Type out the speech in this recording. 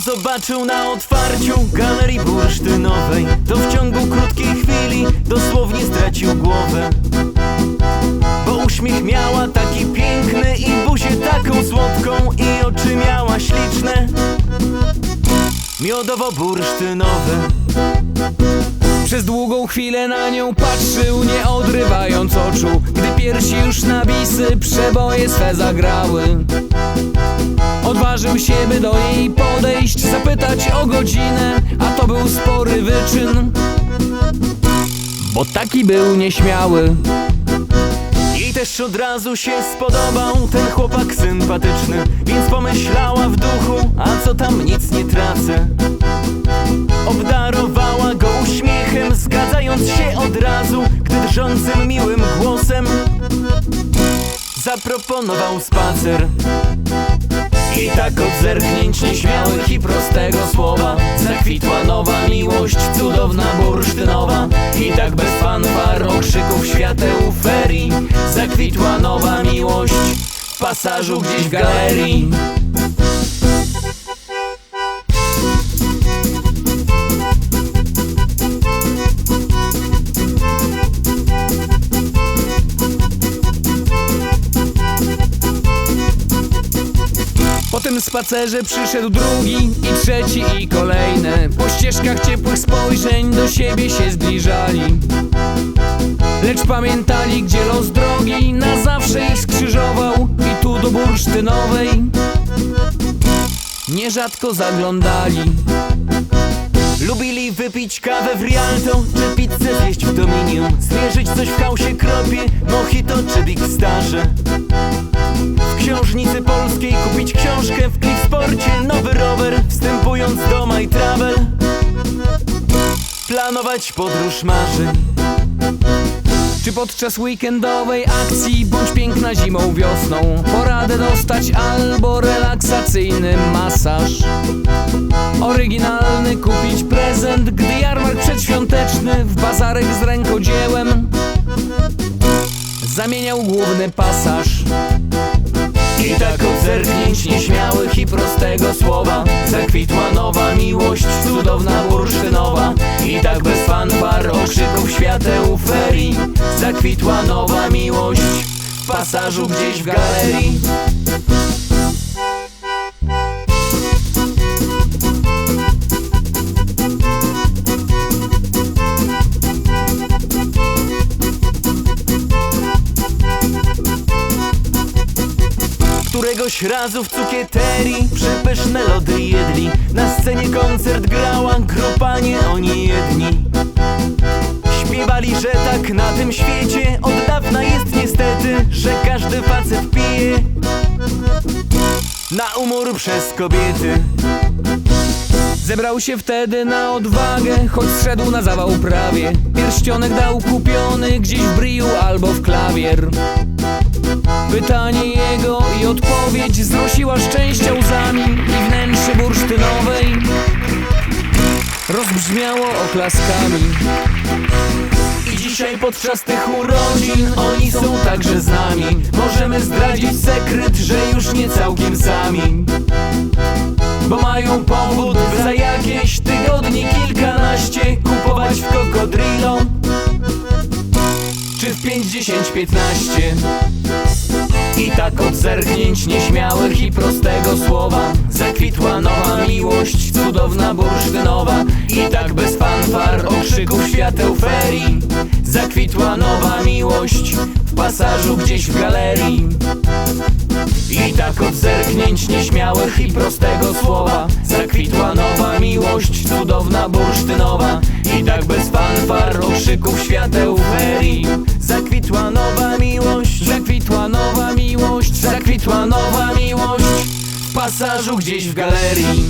zobaczył na otwarciu galerii bursztynowej. To w ciągu krótkiej chwili dosłownie stracił głowę. Bo uśmiech miała taki piękny i buzię taką słodką I oczy miała śliczne. Miodowo-bursztynowe Przez długą chwilę na nią patrzył, nie odrywając oczu. Gdy piersi już na bisy przeboje swe zagrały Odważył się, by do jej podejść, zapytać o godzinę A to był spory wyczyn. Bo taki był nieśmiały. Jej też od razu się spodobał ten chłopak sympatyczny Więc pomyślała w duchu, a co tam nic nie tracę. Obdarowała go uśmiechem, zgadzając się od razu Gdy drżącym miłym głosem zaproponował spacer i tak od zerknięć nieśmiałych i prostego słowa. Zakwitła nowa miłość, cudowna bursztynowa. I tak bez fanfar, okrzyków, świateł, ferii. Zakwitła nowa miłość w pasażu gdzieś w galerii spacerze przyszedł drugi i trzeci i kolejne. Po ścieżkach ciepłych spojrzeń do siebie się zbliżali. Lecz pamiętali, gdzie los drogi na zawsze ich skrzyżował I tu do bursztynowej nierzadko zaglądali. Lubili wypić kawę w Rialto Czy pizzę zjeść w Dominium. Zmierzyć coś w kausie kropie Mojito czy Big Starze. W książnicy polskiej kupić książkę W Cliff Sporcie nowy rower Wstępując do My Travel. Planować podróż marzeń Czy podczas weekendowej akcji bądź piękna zimą wiosną? Poradę dostać albo relaksacyjny masaż. Oryginalny kupić prezent, gdy jarmark przedświąteczny W bazarek z rękodziełem. Zamieniał główny pasaż I od zerknięć nieśmiałych i prostego słowa. Zakwitła nowa miłość, cudowna bursztynowa. I tak bez fanfar, okrzyków, świateł, ferii. Zakwitła nowa miłość w pasażu gdzieś w galerii Któregoś razu w cukieterii Przepyszne lody jedli. Na scenie koncert grała grupa nie oni jedni. Śpiewali, że tak na tym świecie Od dawna jest niestety Że każdy facet pije Na umór przez kobiety. Zebrał się wtedy na odwagę, choć zszedł na zawał prawie. Pierścionek dał kupiony gdzieś w bryju albo w klawier Pytanie jego i odpowiedź zrosiła szczęścia łzami I wnętrze bursztynowej. Rozbrzmiało oklaskami. I dzisiaj podczas tych urodzin Oni są także z nami. Możemy zdradzić sekret, że już nie całkiem sami. Bo mają powód za jakieś tygodnie kilkanaście Kupować w Cocodrilo Czy w 5, 10, 15 i tak od zerknięć nieśmiałych i prostego słowa. Zakwitła nowa miłość, cudowna bursztynowa I tak bez fanfar, okrzyków, świateł, ferii. Zakwitła nowa miłość w pasażu gdzieś w galerii. I tak od zerknięć nieśmiałych i prostego słowa. Zakwitła nowa miłość, cudowna bursztynowa. I tak bez fanfar, okrzyków, świateł, ferii. Zakwitła nowa miłość Zakwitła nowa miłość w pasażu gdzieś w galerii